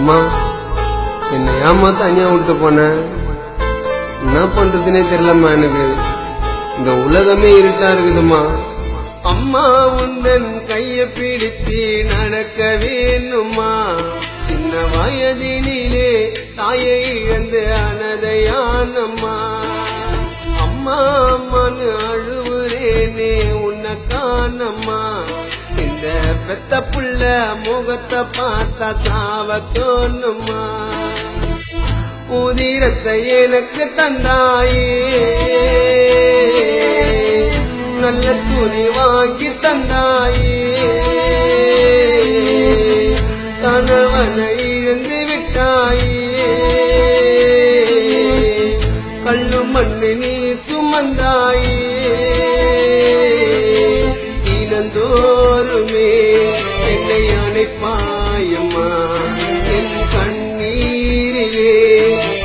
அம்மா என்னை ஏமா தனியா விட்டு போன? என்ன பண்றதுனே தெரியலம்மா எனக்கு. இந்த உலகமே இருட்டா இருக்குதுமா அம்மா உந்தன் கைய பிடிச்சு நடக்க வேணுமா சின்ன வயதினிலே தாயை இழந்து அனதையானம்மா. அம்மா அம்மான்னு அழுவுறேனே உன்னை காணம்மா. இந்த பெத்த புள்ள முகத்தை பார்த்தா சாவ தோணுமா? உதிரத்தை எனக்கு தந்தாயே. நல்ல துணி வாங்கி தந்தாயே. கணவனை இழந்து விட்டாயே. கல்லு மண்ணு நீ நினைப்பாயம்மா. என் கண்ணீரிலே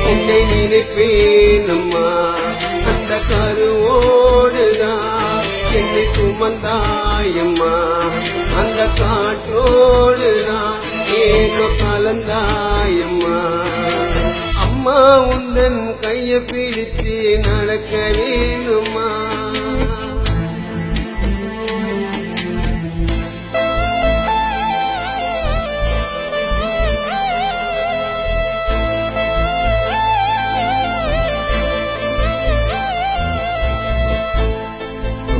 உன்னை நினைப்பேனம்மா. அந்த கருவோடுதான் என்னை சுமந்தாயம்மா. அந்த காற்றோடுதான் ஏதோ கலந்தாயம்மா. அம்மா உன்னன் கையை பிடிச்சு நடக்க வேண்டும்?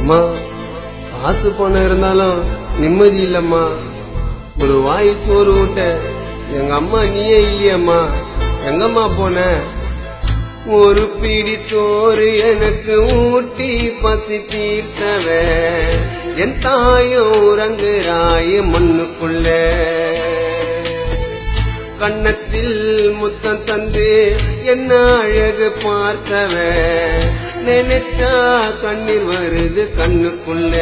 அம்மா காசு பணம் இருந்தாலும் நிம்மதி இல்லம்மா. ஒரு வாய் சோறு ஊட்ட எங்க அம்மா நீயே இல்லையம்மா. எங்கம்மா போன? ஒரு பிடி சோறு எனக்கு ஊட்டி பசி தீர்த்தவ. என் தாயும் உறங்குறாய மண்ணுக்குள்ள. கண்ணத்தில் முத்தம் தந்து என்ன அழகு பார்த்தவ. நினைச்சா கண்ணீர் வருது கண்ணுக்குள்ள.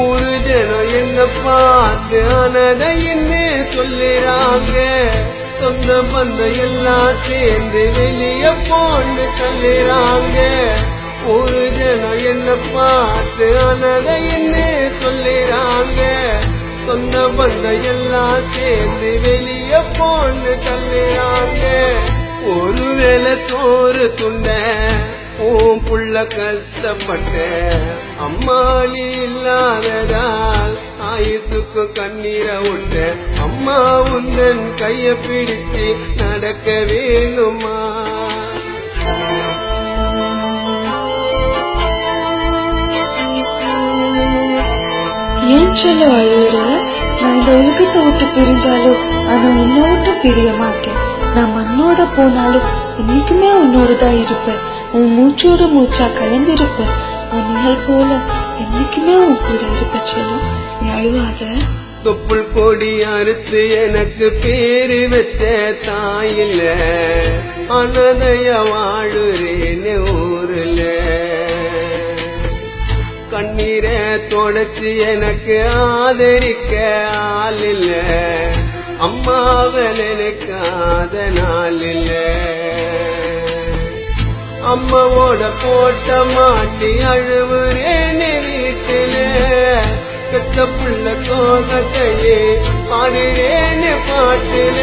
ஒரு ஜனம் என்ன பார்த்து அனதைன்னு சொல்லுறாங்க. சொந்த பந்தம் எல்லாம் சேர்ந்து வெளிய போன்னு தள்ளுறாங்க. ஒரு ஜனம் என்ன பார்த்து அனதைன்னு சொல்லுறாங்க. சொந்த பந்தம் எல்லாம் சேர்ந்து வெளிய போன்னு தள்ளுறாங்க. ஒருவேளை சோறு துண்ட உன் புள்ள கஷ்டப்பட்ட அம்மா நீ இல்லாததால் ஆயுசுக்கு கண்ணீரை விட்ட அம்மா உந்தன் கைய பிடிச்சு நடக்க வேணுமா ஏன் சொல்ல அழுகிற? நான் இந்த உலகத்தை விட்டு பிரிஞ்சாலும் ஆனா உன்னை விட்டு பிரிய மாட்டேன். நான் மண்ணோட போனாலும் என்னைக்குமே உன்னோடு தான் இருப்பேன். உன் மூச்சோட மூச்சா கலந்திருப்பேன். உன் நிழல் போல என்னைக்குமே உன் கூட இருப்ப செல்லும் நீ அழுவாத. தொப்புள் கொடி அறுத்து எனக்கு பேரு வச்ச தாயில அனதைய வாழுறேன்னு ஊருல. கண்ணீரை தொடச்சு எனக்கு ஆதரிக்க ஆள் இல்ல அம்மாவை நினைக்காத நாள் இல்ல அம்மாவோட போட்ட மாட்டி அழுவுறேன் வீட்டில. பெத்த புள்ள சோகத்தையே பாடுறேன்னு பாட்டுல.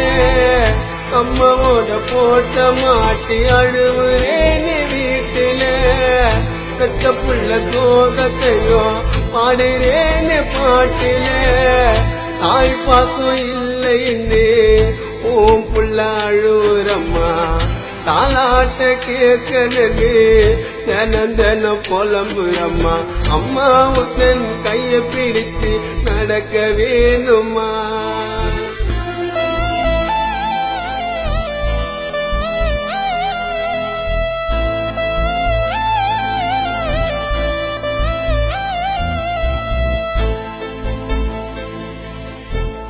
அம்மாவோட போட்ட மாட்டி அழுவுறேன்னு வீட்டில. பெத்த புள்ள சோகத்தையோ பாடுறேன்னு பாட்டுல. தாய் பாசம் இல்லைன்னு ஓம் புள்ள அழுவுறம்மா. தாலாட்ட கேட்கணே தினம் புலம்புறம்மா. அம்மா உன் கைய பிடிச்சு நடக்க வேணுமா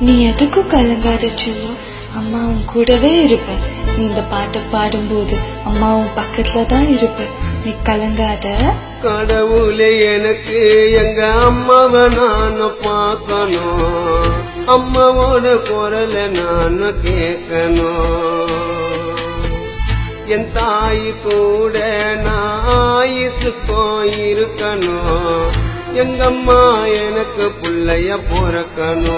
நீ எதுக்கும் கலங்காத செல்லும் அம்மா உன் கூடவே இருப்பேன் நீ இந்த பாட்டை பாடும்போது அம்மா உன் பக்கத்துல தான் இருப்பேன் நீ கலங்காத. கடவுளே எனக்கு எங்க அம்மாவை நான் பார்க்கணும். அம்மாவோட குரலை நான் கேட்கணும். என் தாய் கூட நான் ஆயுசுக்கும் இருக்கணும். எங்கம்மா எனக்கு புள்ளைய பிறக்கணும்.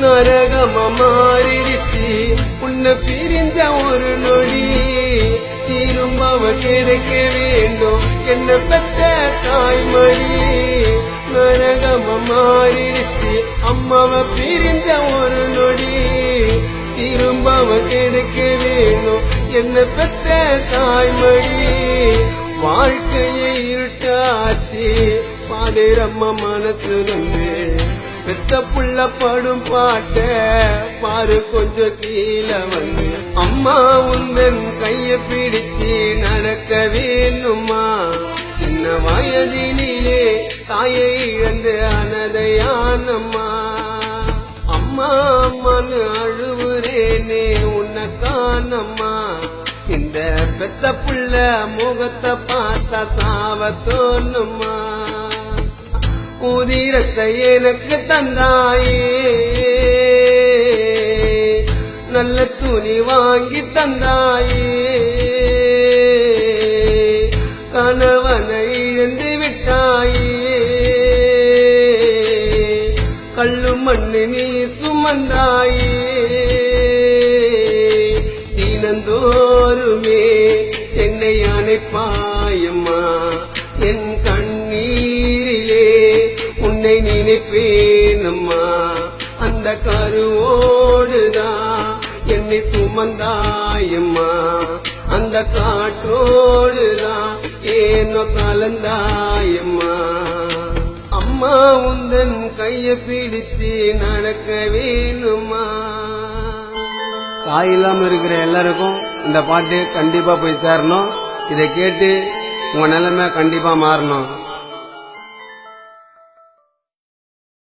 நரகமா மாறிடுச்சு. உன்னை பிரிஞ்ச ஒரு நொடி. திரும்பவ கிடைக்க வேண்டும். என்ன பெத்த தாய்மொழி நரகமா மாறிடுச்சு. அம்மாவை பிரிஞ்ச ஒரு நொடி. திரும்பவ கிடைக்க வேணும் என்ன பெத்த தாய்மொழி வாழ்க்கையை இருட்டாச்சு. பாடுறம்மா மனசு வந்து பெத்த புள்ள படும் பாட்ட பாரு கொஞ்சம் கீழே வந்து. அம்மா உந்தன் கைய பிடிச்சு நடக்க வேணுமா? சின்ன வயதினிலே தாயை இழந்து அனதையானம்மா அம்மா அம்மான்னு அழுவுறேனே உன்னை காணம்மா. இந்த பெத்த புள்ள முகத்தை பார்த்தா சாவ தோணுமா உதிரத்தை எனக்கு தந்தாயே. நல்ல துணி வாங்கி தந்தாயே. கணவனை இழந்து விட்டாயே. கல்லு மண்ணு நீ சுமந்தாயே தினந்தோறுமே என்னை அணைப்பாயம்மா கருவோடுதான் என்னை சுமந்தாயம்மா அந்த காற்றோடுதான் ஏனோ கலந்தாயம்மா அம்மா. உந்தன் கைய பிடிச்சு நடக்க வேணுமா? தாய் இல்லாம இருக்கிற எல்லாருக்கும் இந்த பாட்டு கண்டிப்பா போய் சேரணும். இதை கேட்டு உங்க நிலைமை கண்டிப்பா மாறணும்.